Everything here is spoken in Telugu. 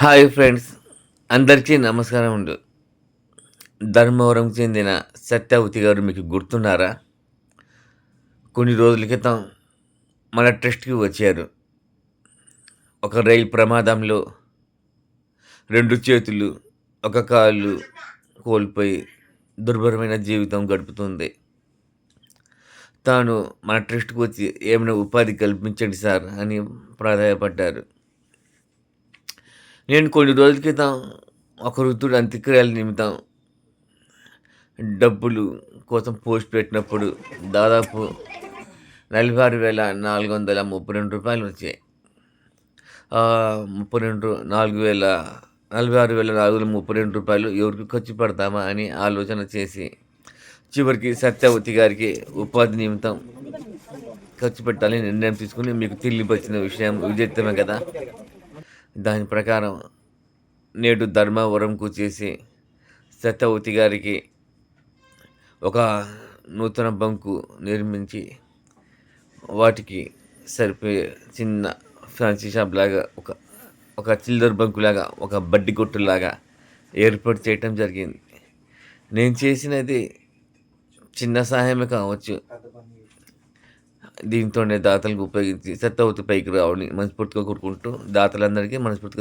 హాయ్ ఫ్రెండ్స్ అందరికీ నమస్కారం ఉండు. ధర్మవరం చెందిన సత్యావతి గారు మీకు గుర్తున్నారా? కొన్ని రోజుల క్రితం మన ట్రస్ట్కి వచ్చారు. ఒక రైలు ప్రమాదంలో రెండు చేతులు ఒక కాళ్ళు కోల్పోయి దుర్భరమైన జీవితం గడుపుతుంది. తాను మన ట్రస్ట్కి వచ్చి ఏమైనా ఉపాధి కల్పించండి సార్ అని ప్రాధాయపడ్డారు. నేను కొన్ని రోజుల క్రితం ఒక వృద్ధుడు అంత్యక్రియల నిమిత్తం డబ్బులు కోసం పోస్ట్ పెట్టినప్పుడు దాదాపు నలభై ఆరు వేల నాలుగు వందల ముప్పై రెండు రూపాయలు వచ్చాయి. ముప్పై రెండు నాలుగు వేల నలభై ఆరు వేల నాలుగు వందల ముప్పై రెండు రూపాయలు ఎవరికి ఖర్చు పెడతామా అని ఆలోచన చేసి చివరికి సత్యవతి గారికి ఉపాధి నిమిత్తం ఖర్చు పెట్టాలని నిర్ణయం తీసుకుని మీకు తిరిగి వచ్చిన విషయం విదితమే కదా. దాని ప్రకారం నేడు ధర్మవరంకు చేసి సత్యవతి గారికి ఒక నూతన బంకు నిర్మించి వాటికి సరిపోయే చిన్న ఫ్యాన్సీ షాప్ లాగా ఒక ఒక చిల్లర బంకు లాగా ఒక బడ్డి కొట్టులాగా ఏర్పాటు చేయటం జరిగింది. నేను చేసినది చిన్న సహాయమే కావచ్చు. దీంతోనే దాతలకు ఉపయోగించి సత్తవతి పైకి రావని మనస్ఫూర్తిగా కోరుకుంటూ దాతలందరికీ మనస్ఫూర్తిగా